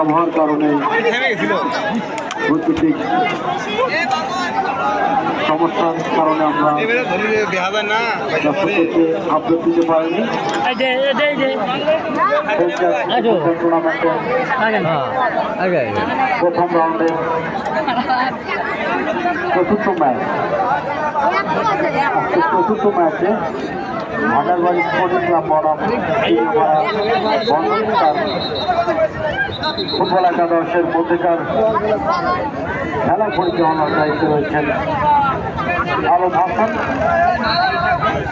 আবহাওয়ার কারণে বৈদ্যুতিক সমস্যার কারণে আমরা আপডেট দিতে পারিনি। প্রথম রাউন্ডে চতুর্থ ম্যাচ চতুর্থ ম্যাচে স্পোর্টিং ক্লাব বনাম ফুটবল একাদশের মধ্যেকার খেলা পরিচালনার দায়িত্বে রয়েছেন আলম হাসান,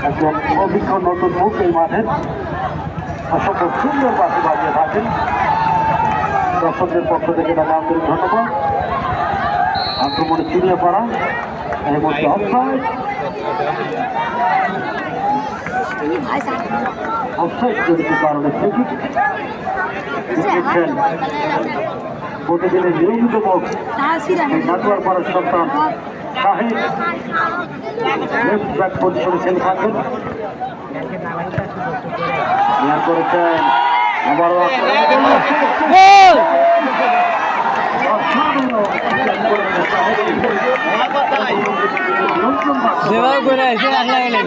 একজন অভিজ্ঞ নতুন মুখ এই মাঠের অসম্ভব সুন্দর পাশে বাজিয়ে থাকেন। দর্শকদের পক্ষ থেকে তাকে আন্তরিক ধন্যবাদ। আক্রমণে চিনিয়ে পড়া এর মধ্যে অফসাইড। অফসাইড জনিত কারণে দেখছেন প্রতিদিনের নিয়মিত মুখ নাটুয়ার পাড়ার সন্তান শাহিদ লেফট ব্যাক পজিশনে খেলে থাকেন করেছেন আবারও যেভাবে করে এসে আসলে গেলেন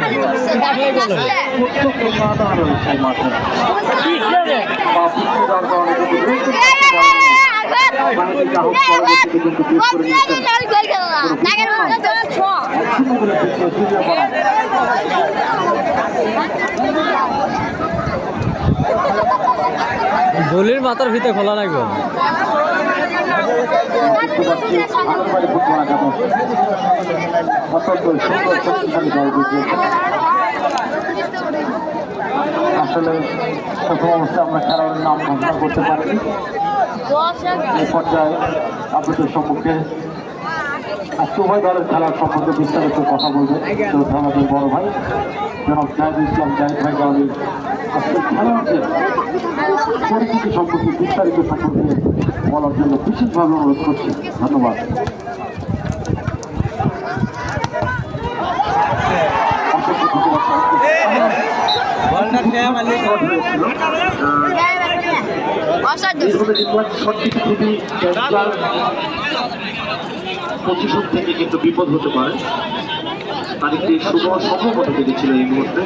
দলির মাথার ভিতরে খোলা লাগবে। আসলে প্রথম অবস্থায় আমরা খেলোয়াড়ের নাম ঘোষণা করতে পারিনি এই পর্যায়ে আপনাদের সম্মুখে আজকে উভয় দলের খেলার সম্পর্কে বিস্তারিত কথা আমাদের বড় ভাই। জনাব জাহিদ ইসলাম জাহিদ ভাই আমি আজকে খেলোয়াড়দের বিস্তারিত সম্পর্কে বলার জন্য বিশেষভাবে অনুরোধ করছি ধন্যবাদ খুবই থেকে কিন্তু বিপদ হতে পারে। তারিখটি শুভ সম্ভবত পেরেছিল এই মুহূর্তে।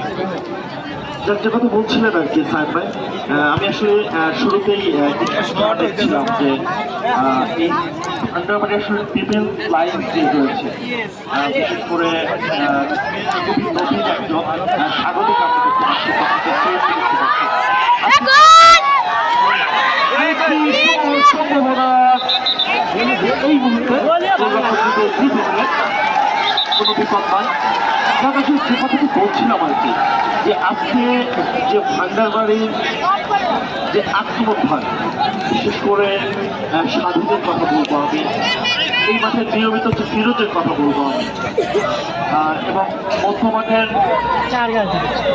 যার যে কথা বলছিলেন আর কি, সাহেব ভাই আমি আসলে শুরুতেই দেখছিলাম যে এই আন্ডারমানে আসলে ডিফেন্স লাইন যে রয়েছে বিশেষ করে খুবই নতুন এই মুহূর্তে কোনো বিপদ নয়। কারণ আসলে যে কথাটি বলছিলাম আর কি যে আজকে যে ভান্ডারবাড়ির যে আত্মবোধ বিশেষ করে স্বাধীনের কথা বলব আমি এই মাঠে নিয়মিত যে বিরোধের কথা বলব আমি এবং মধ্যমাঠের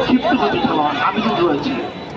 ক্ষিপ্ত গতি খেলোয়াড় আমিনুল রয়েছে।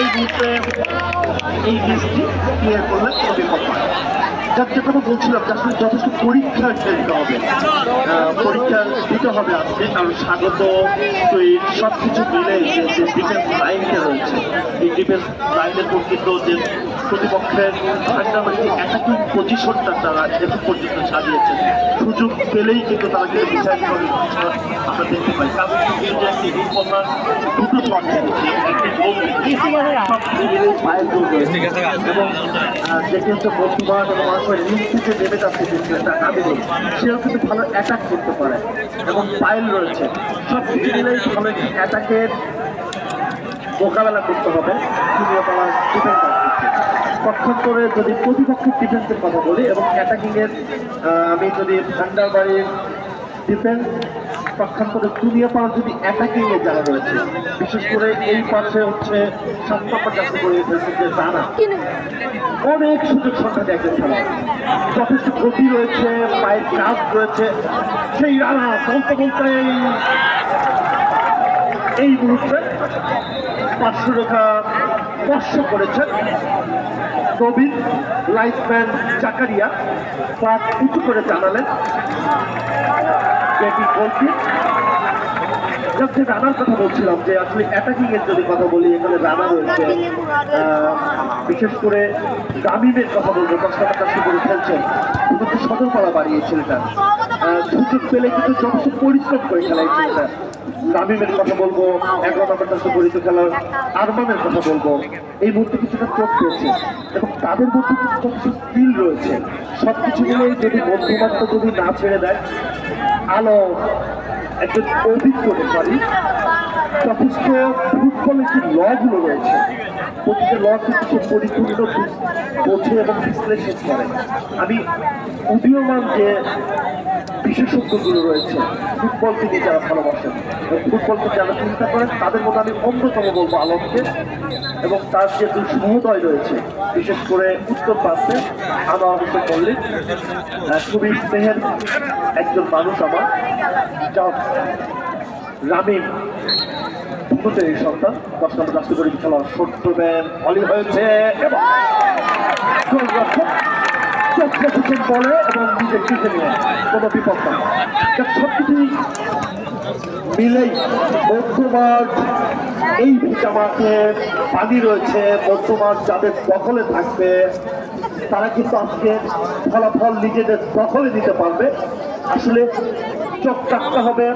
এই মুহূর্তে এই লিস্টটি ক্লিয়ার করলে কোনো বিপদ নয় যার যে কথা বলছিলাম যে আসলে যথেষ্ট পরীক্ষা দিতে হবে। পরীক্ষা দিতে হবে আজকে, কারণ স্বাগত। সব কিছু মিলে যে যে ডিফেন্স লাইনটা রয়েছে, এই ডিফেন্স লাইনের প্রকৃত যে প্রতিপক্ষের ফান্ডামেন্টাল অ্যাটাকিং পজিশনটা তারা এখন পর্যন্ত সাজিয়েছে সুযোগ পেলেই কিন্তু তারা কিন্তু বিচার করে, আমরা দেখতে পাই। কারণ যে একটি রূপকথার এবং যে কিন্তু কিন্তু ভালো অ্যাটাক করতে পারে এবং রয়েছে সব কিছু অ্যাটাকের মোকাবেলা করতে হবে ডিফেন্ডার পক্ষান্তরে যদি প্রতিপক্ষের ডিফেন্সের কথা বলি এবং অ্যাটাকিংয়ের আমি যদি ভান্ডারবাড়ির ডিফেন্স পক্ষান্তরে দুনিয়া পাড়া যদি অ্যাটাকিংয়ে যারা রয়েছে বিশেষ করে এই পাশে হচ্ছে সাত নম্বর যাত্রা করে যে রানা অনেক সুযোগ সংখ্যা দেখে খেলা যথেষ্ট গতি রয়েছে পায়ের কাজ রয়েছে। সেই রানা বলতে বলতে এই মুহূর্তে পাঁচশো রেখা স্পর্শ করেছেন নবীন লাইফম্যান জাকারিয়া। পাঁচ উঁচু করে জানালেন। ব্যাটিং বলছি যাচ্ছে রানার কথা বলছিলাম যে আসলে অ্যাটাকিং এর যদি কথা বলি এখানে রানা রয়েছে। বিশেষ করে দামিমের কথা বলব দশটা কাছে করে খেলছেন কিন্তু সদরপাড়া বাড়িয়ে ছেলেটা আহ, সুযোগ পেলে কিন্তু যথেষ্ট পরিশ্রম করে খেলা এই ছেলেটা দামিমের কথা বলব এগারো নম্বর কাছে পরিচিত খেলার আরমানের কথা বলব। এই মুহূর্তে কিছুটা চোট পেয়েছে। এবং তাদের মধ্যে যথেষ্ট স্কিল রয়েছে। সব কিছু মিলে যদি মধ্যমাত্র যদি না ছেড়ে দেয় আলো একজন অভিজ্ঞ রেফারি যথেষ্ট ফুটবলের যে লগুলো রয়েছে। প্রতিটা ল কিন্তু পরিপূর্ণ বোঝে এবং বিশ্লেষণ করে। আমি উদীয়মান যে বিশেষজ্ঞগুলো রয়েছে ফুটবলকে নিয়ে যারা ভালোবাসেন ফুটবলকে যারা চিন্তা করেন, তাদের মধ্যে আমি অন্যতম বলব আলোককে এবং তার যে সহোদয় রয়েছে, বিশেষ করে উত্তর প্রান্তে আনোয়ার হোসেন মল্লিক খুবই স্নেহের একজন মানুষ আমার যা রামিম। এই সন্তান দশ নম্বর রাষ্ট্রপতি খেলা শোট করবেন অলি হয়েছে এবং বলে এবং নিয়ে কোনো বিপদ এই পানি রয়েছে। মধ্যমাঠ যাদের দখলে থাকবে, তারা কিন্তু আজকে ফলাফল নিজেদের দখলে দিতে পারবে। আসলে চোখ রাখতে হবে।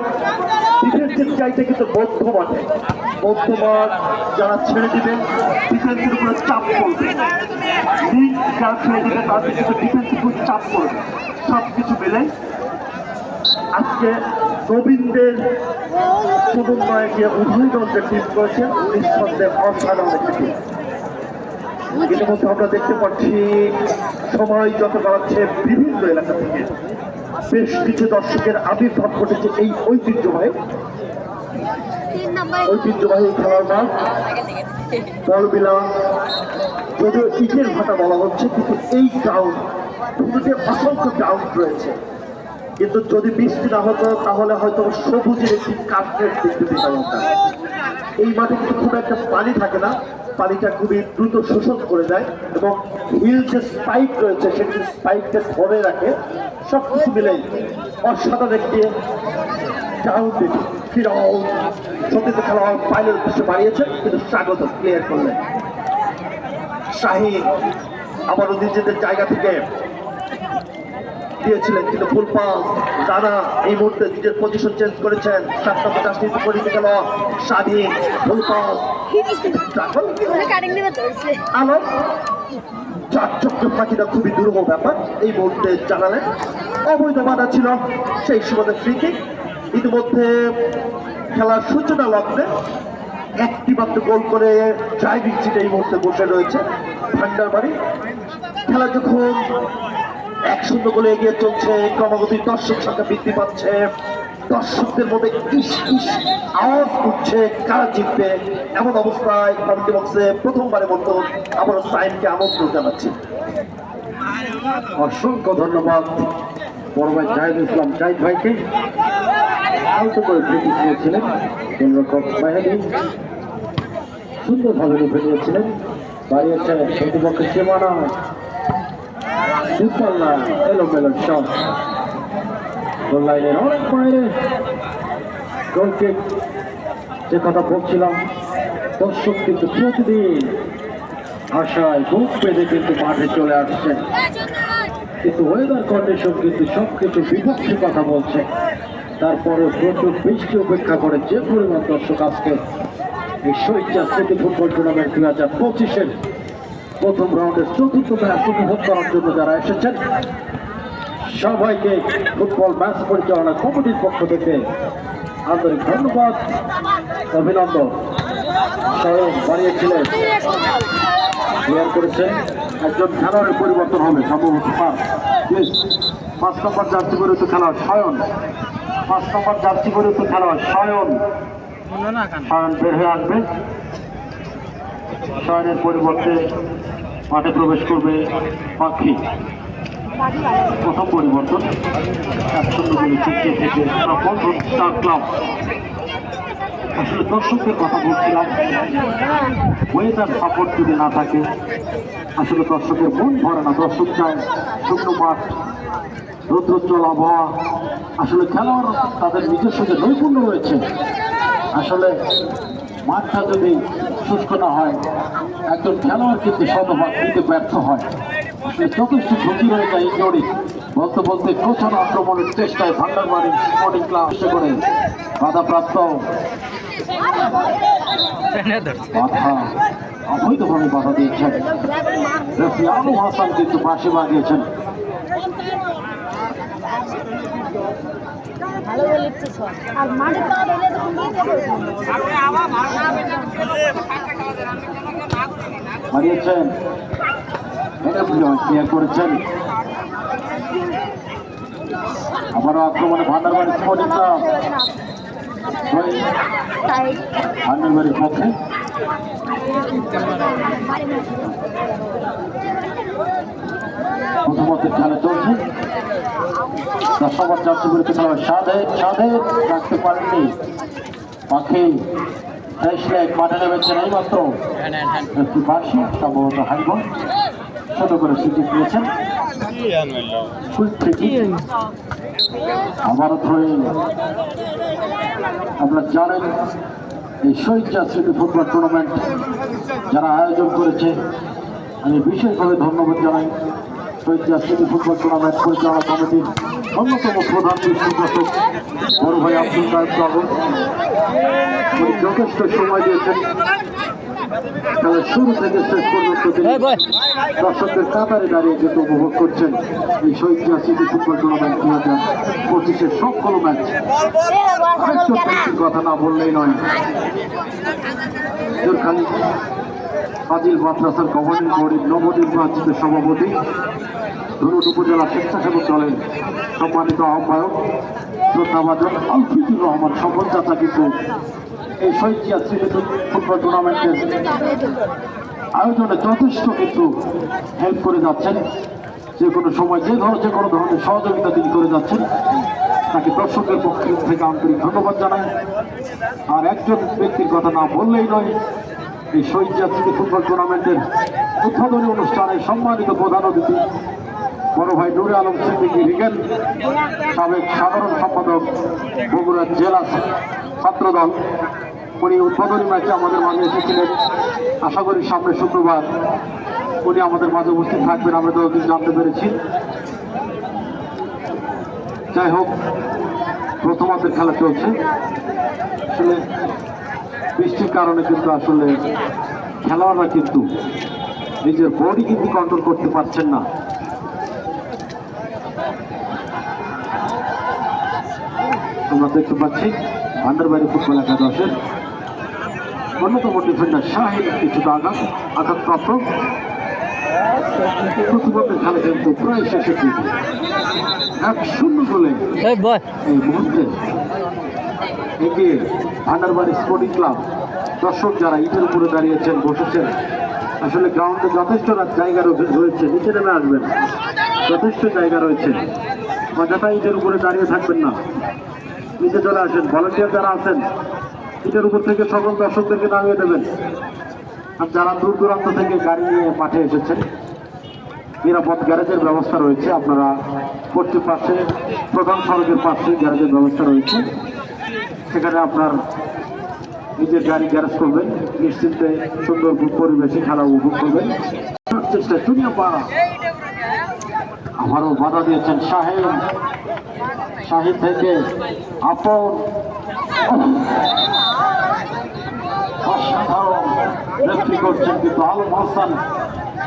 ডিফেন্সের চাইতে কিন্তু মধ্যমাঠে। মধ্যমাঠ যারা ছেড়ে দিবেন ডিফেন্সের উপরে চাপ পড়বে। যারা ছেড়ে দিবে তাদের কিন্তু ডিফেন্সের উপর চাপ সব কিছু মিলে আজকে নবীনদের সমন্বয়কে উভয় দলকে টিম করেছেন নিঃসন্দেহে অসাধারণ একটি ইতিমধ্যে আমরা দেখতে পাচ্ছি, সময় যত বাড়াচ্ছে বিভিন্ন এলাকা থেকে, বেশ কিছু দর্শকের আবির্ভাব ঘটেছে এই ঐতিহ্যবাহী ঐতিহ্যবাহী খেলার মাঠ। বলবিলা যদিও ইটের ভাটা বলা হচ্ছে কিন্তু এই গ্রাউন্ড দুটোতে অসংখ্য গ্রাউন্ড রয়েছে। কিন্তু যদি বৃষ্টি না হতো তাহলে হয়তো সবুজের একটি কাঠের দেখতে পেতাম আমরা। এই মাঠে কিন্তু খুব একটা পানি থাকে না। পানিটা খুবই দ্রুত শোষণ করে দেয় এবং হিল যে স্পাইক রয়েছে সেটি স্পাইককে ধরে রাখে। সব কিছু মিলেই অসাধারণ একটি ডাউন ফিরাও সতীর্থ খেলোয়াড় ফাইনাল উদ্দেশ্যে বাড়িয়েছেন কিন্তু স্বাগত ক্লিয়ার করলেন। শাহিন আবারও নিজেদের জায়গা থেকে দিয়েছিলেন, কিন্তু ফুল পাস এই মুহূর্তে নিজের পজিশন চেঞ্জ করেছেন। সাত নম্বর রাষ্ট্রীয় পরিচিত খেলোয়াড় স্বাধীন ফুল পাস আলো চার চক্র ফাঁকিটা খুবই দুর্বল ব্যাপার, এই মুহূর্তে জানালেন। অবৈধ বাধা ছিল, সেই সুবাদে ফ্রি কিক ইতিমধ্যে খেলার সূচনা লগ্নে একটি মাত্র গোল করে ড্রাইভিং সিটে এই মুহূর্তে বসে রয়েছে ঠান্ডার বাড়ি খেলা যখন এক শূন্য গোলে এগিয়ে চলছে, ক্রমাগত দর্শক সংখ্যা বৃদ্ধি পাচ্ছে। দর্শকদের মধ্যে ইস ইস আওয়াজ উঠছে কারা জিতবে এমন অবস্থায় কমিটি বক্সে প্রথমবারের মতো আবারও সাইনকে আমন্ত্রণ জানাচ্ছি। অসংখ্য ধন্যবাদ বড় ভাই জাহিদ ইসলাম। জাহিদ ভাইকে আলতো করে ফ্রিকিক নিয়েছিলেন গোলরক্ষক মাহাদি সুন্দরভাবে রূপে নিয়েছিলেন। বাড়িয়েছেন প্রতিপক্ষের সীমানা সুপাল্লা এলোমেলো অনেক বাইরে। গোল যে কথা বলছিলাম, দর্শক কিন্তু প্রতিদিন আশায় বুক পেতে কিন্তু মাঠে চলে আসছেন। কিন্তু ওয়েদার কন্ডিশন কিন্তু সব কিছু বিপক্ষে কথা বলছে। তারপরে প্রচুর বৃষ্টি উপেক্ষা করে যে পরিমাণ দর্শক আজকে এই শহীদা স্মৃতি ফুটবল টুর্নামেন্ট দুই হাজার পঁচিশের প্রথম রাউন্ডের চতুর্থ ম্যাচ উপভোগ করার জন্য যারা এসেছেন, সবাইকে ফুটবল ম্যাচ পরিচালনা কমিটির পক্ষ থেকে আন্তরিক ধন্যবাদ, অভিনন্দন। স্বয়ং বাড়িয়েছিলেন ক্লিয়ার করেছেন একজন খেলোয়াড়ের পরিবর্তন হবে, সম্ভবত পাঁচ নম্বর জার্সি পরিহিত খেলোয়াড় সায়ন। পাঁচ নম্বর জার্সি পরিহিত খেলোয়াড় সায়ন। সায়ন বের হয়ে আসবে। সায়নের পরিবর্তে মাঠে প্রবেশ করবে পাখি। প্রথম পরিবর্তন। এক শূন্য থেকে বন্ধন স্টার ক্লাব। আসলে দর্শকদের কথা বলছিলাম। ওয়েদার সাপোর্ট যদি না থাকে, আসলে দর্শকের মন ভরে না। দর্শক চায় শুকনো মাঠ। রৌদ্রোজ্জ্বল আবহাওয়া আসলে খেলোয়াড় তাদের নিজস্ব যে নৈপুণ্য রয়েছে, আসলে মাঠটা যদি শুষ্ক না হয়, একজন খেলোয়াড় কিন্তু শতভাগ দিতে ব্যর্থ হয়। যথেষ্ট ঝুঁকি রয়ে যায় ইঞ্জুরি বলতে বলতে প্রচুর আক্রমণের চেষ্টায় ভান্ডারবাড়ি স্পোর্টিং ক্লাব করে বাধাপ্রাপ্ত। বাধা, অবৈধভাবে বাধা দিয়েছেন। রেফারি আলু হাসান কিন্তু পাশে বাগিয়েছেন। ভালো লিখছে সব আর মাঠে পা দিলে তো হারিয়েছেন ক্লিয়ার করেছেন? আবারও আক্রমণে ভান্ডারবাড়ি ভান্ডারবাড়ির পক্ষে। প্রথমত খেলা চলছে। দশমত বিরুদ্ধে খেলা সাধে সাধে রাখতে পারেননি। পাখি শেষ লেগ মাঠে নেমেছেন এই মাত্র একটি বার্ষিক সম্ভবত হাইব ছোট করে সুযোগ পেয়েছেন। আবারও ধরে। আপনারা জানেন, এই শহীদ জাতীয় ফুটবল টুর্নামেন্ট যারা আয়োজন করেছে, আমি বিশেষভাবে ধন্যবাদ জানাই। শহীদ জাতীয় ফুটবল টুর্নামেন্ট পরিচালনা কমিটির অন্যতম প্রধান দর্শক বড় ভাই আব্দুল কায়েব বাবু উনি যথেষ্ট সময় দিয়েছেন খেলার শুরু থেকে শেষ পর্যন্ত তিনি দর্শকদের কাতারে দাঁড়িয়ে কিন্তু উপভোগ করছেন এই শহীদ সিটি ফুটবল টুর্নামেন্ট দু হাজার পঁচিশের সবগুলো ম্যাচ কথা না বললেই নয় খালি ফাজিল মাদ্রাসার গভর্নিং বোর্ডের নবনির্বাচিত সভাপতি, ধরুন উপজেলা স্বেচ্ছাসেবক দলের সম্মানিত আহ্বায়ক, শ্রদ্ধাভাজন আলফিজুর রহমান সম্পদ চাচা কিন্তু এই জিয়া স্মৃতি ফুটবল টুর্নামেন্টের আয়োজনে যথেষ্ট কিন্তু হেল্প করে যাচ্ছেন। যে কোনো সময়, যে ধরনের যে কোনো ধরনের সহযোগিতা তিনি করে যাচ্ছেন। তাকে দর্শকের পক্ষ থেকে আন্তরিক ধন্যবাদ জানাই। আর একজন ব্যক্তির কথা না বললেই নয় এই শহীদ জাতীয় ফুটবল টুর্নামেন্টের উদ্বোধনী অনুষ্ঠানে সম্মানিত প্রধান অতিথি, বড় ভাই নুরে আলম সিদ্দিকী রিগেন সাবেক সাধারণ সম্পাদক বগুড়া জেলা ছাত্রদল। উনি উদ্বোধনী ম্যাচে আমাদের মাঝে এসেছিলেন। আশা করি সামনে শুক্রবার উনি আমাদের মাঝে উপস্থিত থাকবেন। আমরা যতদিন জানতে পেরেছি। যাই হোক, প্রথমার্ধের খেলা চলছে। বৃষ্টির কারণে কিন্তু আসলে খেলোয়াড়রা কিন্তু নিজের বডি কিন্তু কন্ট্রোল করতে পারছেন না। তোমরা দেখতে পাচ্ছি ভান্ডারবাড়ি ফুটবল একাদশের অন্যতম ডিফেন্ডার শাহিন কিছুটা আঘাত আঘাতপ্রাপ্ত। প্রতিপক্ষের খেলা কিন্তু প্রায় শেষের দিকে। এক শূন্য গোলে এই মুহূর্তে এগিয়ে ভান্ডারবাড়ি স্পোর্টিং ক্লাব। দর্শক যারা ইটের উপরে দাঁড়িয়েছেন, বসেছেন, আসলে গ্রাউন্ডে যথেষ্ট জায়গা রয়েছে। নিচে নেমে আসবেন। যথেষ্ট জায়গা রয়েছে। অযথা ইটের উপরে দাঁড়িয়ে থাকবেন না। নিচে চলে আসেন। ভলান্টিয়ার যারা আছেন, ইটের উপর থেকে সকল দর্শকদেরকে নামিয়ে দেবেন। আর যারা দূর দূরান্ত থেকে গাড়ি নিয়ে মাঠে এসেছেন, নিরাপদ গ্যারেজের ব্যবস্থা রয়েছে। আপনারা পশ্চিম পাশে, প্রধান সড়কের পাশে গ্যারেজের ব্যবস্থা রয়েছে। সেখানে আপনার নিজের গাড়ি গ্যারেজ করবেন, নিশ্চিন্তে সুন্দর পরিবেশে খেলা উপভোগ করবেন। চেষ্টা চুনিয়া পাড়া আমারও বাধা দিয়েছেন শাহেদ শাহিদ থেকে আপন। অসাধারণ। ব্যক্তি করছেন কিন্তু আলম হাসান।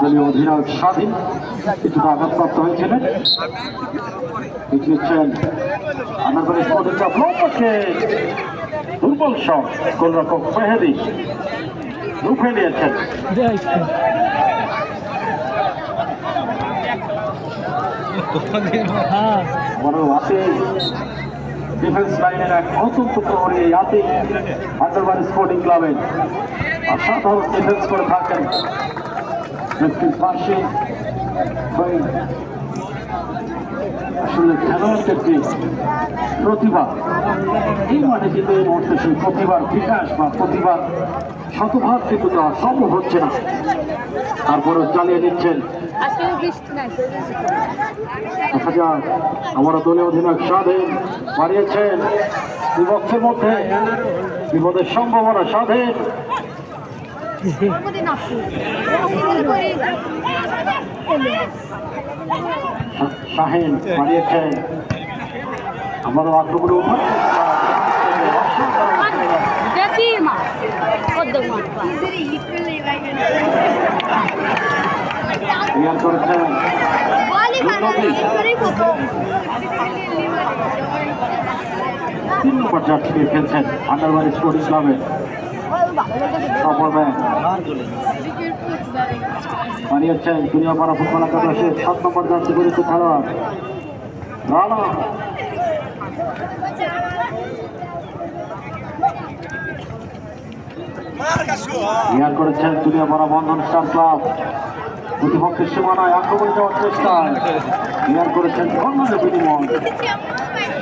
দলীয় অধিনায়ক স্বাধীন কিছুটা আঘাতপ্রাপ্ত হয়েছিলেন। স্পোর্টিং ক্লাব লম্বাকে দুর্বল শট গোলরক্ষক মেহেদি রুখে নিয়েছেন। হ্যাঁ। বড় হাতে ডিফেন্স লাইনের এক অত্যন্ত প্রহরী এই হাতে আন্ডারবাড়ি স্পোর্টিং ক্লাবের অসাধারণ ডিফেন্স করে থাকেন ব্যক্তির পাশে আসলে খেলোয়াড়দের যে প্রতিভা, এই মাঠে কিন্তু এই মুহূর্তে সেই প্রতিভার বিকাশ বা প্রতিভার শতভাগ কিন্তু দেওয়া সম্ভব হচ্ছে না। তারপরেও চালিয়ে নাই দেখা যাক আমার দলীয় অধিনায়ক স্বাধীন বাড়িয়েছেন বিপক্ষের মধ্যে। বিপদের সম্ভাবনা স্বাধীন শাহিন বাড়িয়েছেন আমাদের মা। ক্লিয়ার করেছেন? তিন নম্বর জার্সি খেলছেন আন্ডারবাড়ি স্পোর্টিং ক্লাবের সফর ব্যাংক বানিয়েছেন দুনিয়া পাড়া ফুটবল একাদশের সাত নম্বর জার্সি করেছে খেলোয়াড় রানা। করেছেন দুনিয়া পাড়া বন্ধন স্টার ক্লাব। প্রতিপক্ষের সীমানায় আক্রমণ যাওয়ার চেষ্টা ক্লিয়ার করেছেন কর্নারের বিনিময়।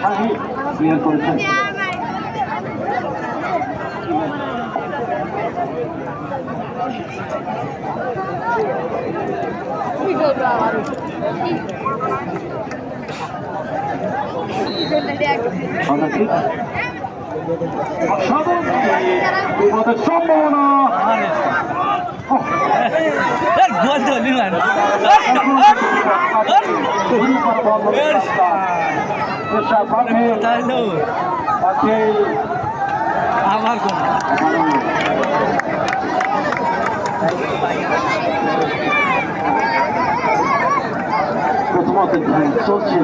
শাহিদ ক্লিয়ার করেছেন। সম্ভাবনা। আমার কোন প্রথমত চলছে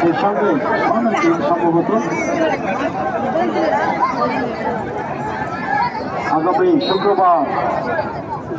সেই সঙ্গে অনেক সম্ভবত আগামী শুক্রবার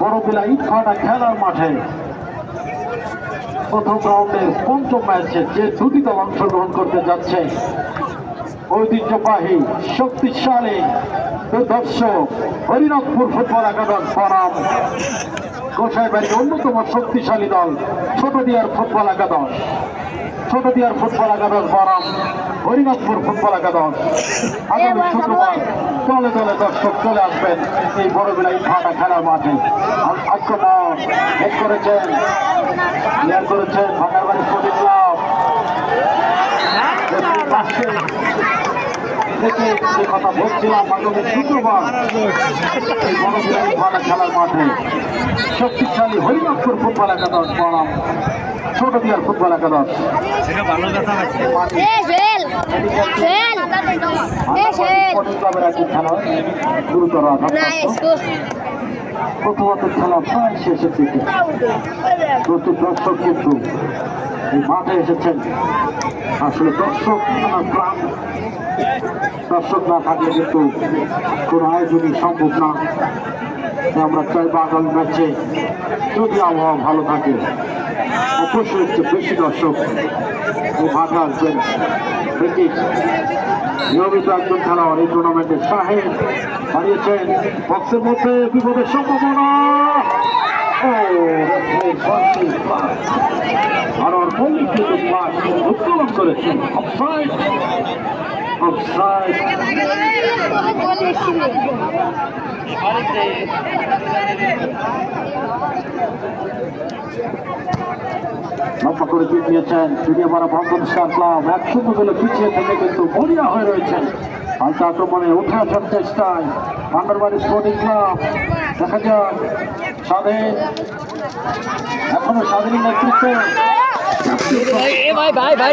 বড়বিলা ইট ফাটা খেলার মাঠে প্রথম রাউন্ডের পঞ্চম ম্যাচে যে দুটি দল অংশগ্রহণ করতে যাচ্ছে, ঐতিহ্যবাহী, শক্তিশালী, দুর্ধর্ষ হরিনাথপুর ফুটবল একাদশ ফরাম গোসাইবাড়ির অন্যতম শক্তিশালী দল ছোট দিয়ার ফুটবল একাদশ ছোট দিয়ার ফুটবল একাদশ ফরাম হরিনাথপুর ফুটবল একাদশ। আগামী শুক্রবার দলে দলে দর্শক চলে আসবেন এই বড় বিলাই ফাটা খেলার মাঠে। হেড করেছেন ক্লিয়ার করেছেন ভাটারবাড়ি স্পোর্টিং ক্লাব থেকে কথা বলছিলাম আগামী শুক্রবার এই বড় খেলার মাঠে। শক্তিশালী হরিনাথপুর ফুটবল একাদশ বনাম। ছোট দিয়ার ফুটবল একাদশ। গুরুতর প্রথমত খেলা প্রায় শেষের দিকে। প্রচুর দর্শক কিন্তু মাঠে এসেছেন। আসলে দর্শক প্রাণ। দর্শক না থাকলে কিন্তু কোনো আয়োজনই সম্ভব না। আমরা চাইব আগামী ম্যাচে যদি আবহাওয়া ভালো থাকে অবশ্যই একটু বেশি দর্শক এই মাঠে আসবেন। দেখি নিয়মিত একজন খেলোয়াড় এই টুর্নামেন্টে সাহেব হারিয়েছেন। বক্সের মধ্যে বিপদের সম্ভাবনা। আর পাস উত্তোলন করেছেন। লম্বা করে পিট নিয়েছেন জুনিয়া মারা ভঙ্গন স্টার ক্লাব এক শূন্য গোলে পিছিয়ে থেকে কিন্তু মরিয়া হয়ে রয়েছেন পাল্টা আক্রমণে উঠে আসার চেষ্টায় পান্ডারবাড়ি স্পোর্টিং ক্লাব দেখা যাক স্বাধীন এখনও স্বাধীন নেতৃত্বে এ ভাই ভাই ভাই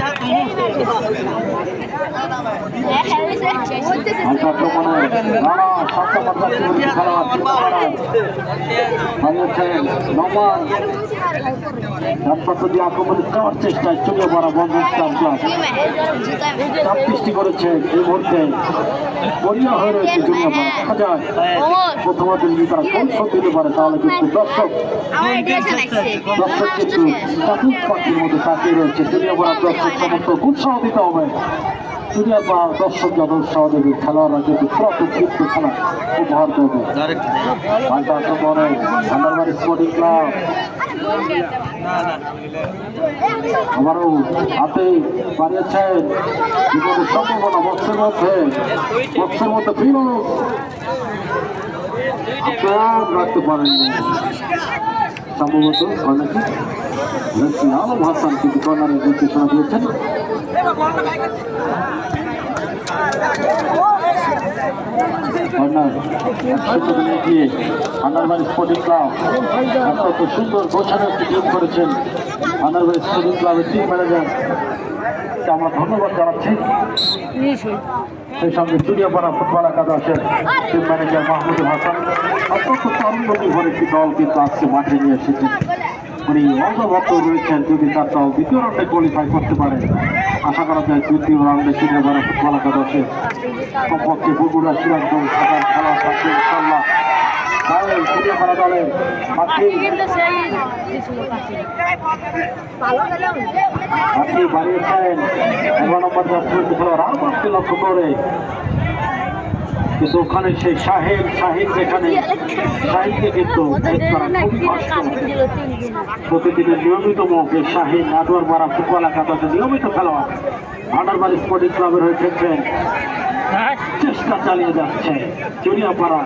আক্রমণে যাওয়ার চেষ্টায় চলে পড়া বন্ধ সৃষ্টি করেছে এই মুহূর্তে বরিয়া হয়ে রয়েছে জুনিয়া পাড়া দেখা যায় প্রথমত যদি তারা কৌশল দিতে পারে তাহলে কিন্তু দর্শক দর্শক কিন্তু পাখির মধ্যে তাকিয়ে রয়েছে জুনিয়া পাড়া দর্শক সমস্ত উৎসাহ দিতে হবে। জুনিয়া পাড়া দর্শক যত উৎসাহ দেবে খেলোয়াড়রা কিন্তু প্রতিযুক্ত খেলা উপহার দেবে। পাল্টা আক্রমণে আন্ডারবাড়ি স্পোর্টিং ক্লাব আবারও হাতে পারিয়েছেন জীবনের সম্ভাবনা বক্সের মধ্যে বক্সের মধ্যে ফিরোজ রাখতে পারেননি। সম্ভবত অনেকে আলম হাসান কিন্তু কর্নারের নির্দেশনা দিয়েছেন। গিয়ে আন্ডারবাড়ি স্পোর্টিং ক্লাব অত্যন্ত সুন্দর গোছানো একটি টিম করেছেন। আন্ডারবাড়ি স্পোর্টিং ক্লাবের টিম ম্যানেজার আমরা ধন্যবাদ জানাচ্ছি। সেই সঙ্গে চুরিয়াপাড়া ফুটবল একাদশের টিম ম্যানেজার মাহমুদুল হাসান অত্যন্ত তন্মনির্ভর একটি দল কিন্তু আজকে মাঠে নিয়ে এসেছেন। উনি অর্ধভক্ত রয়েছেন, যদি তার দল দ্বিতীয় রাউন্ডে কোয়ালিফাই করতে পারে, আশা করা যায় তৃতীয় রাউন্ডে চুরিয়াপাড়া ফুটবল একাদশের কমপক্ষে বগুড়া সিরাজগঞ্জ সাধারণ খেলা থাকবে ইনশাল্লাহ তাহলে চুরিয়াপাড়া দলের মাঠে আপনি বাড়িয়েছেন এগারো নম্বর আরমানকে লক্ষ্য করে। কিন্তু ওখানে সেই শাহেদ শাহিদ যেখানে শাহিদকে কিন্তু প্রতিদিনের নিয়মিতম এই শাহিদ নাটোয়ার মারা ফুটবল একাদশে নিয়মিত খেলোয়াড়। আন্ডারবাড়ি স্পোর্টিং ক্লাবের হয়ে খেলছেন চেষ্টা চালিয়ে যাচ্ছে। Churiyapara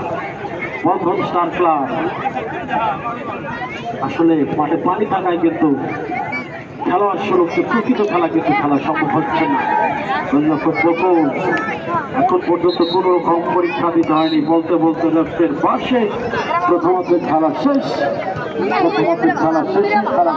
Bandhan star club. আসলে মাঠে পানি থাকায় কিন্তু খেলোয়াড় স্বরূপ প্রকৃত খেলা কিন্তু খেলা সম্ভব হচ্ছে না। প্রকল্প এখন পর্যন্ত কোনো রকম পরীক্ষা দিতে হয়নি। বলতে বলতে লেফটের পাশে প্রথমত খেলা শেষ। প্রথমত খেলা শেষ, খেলা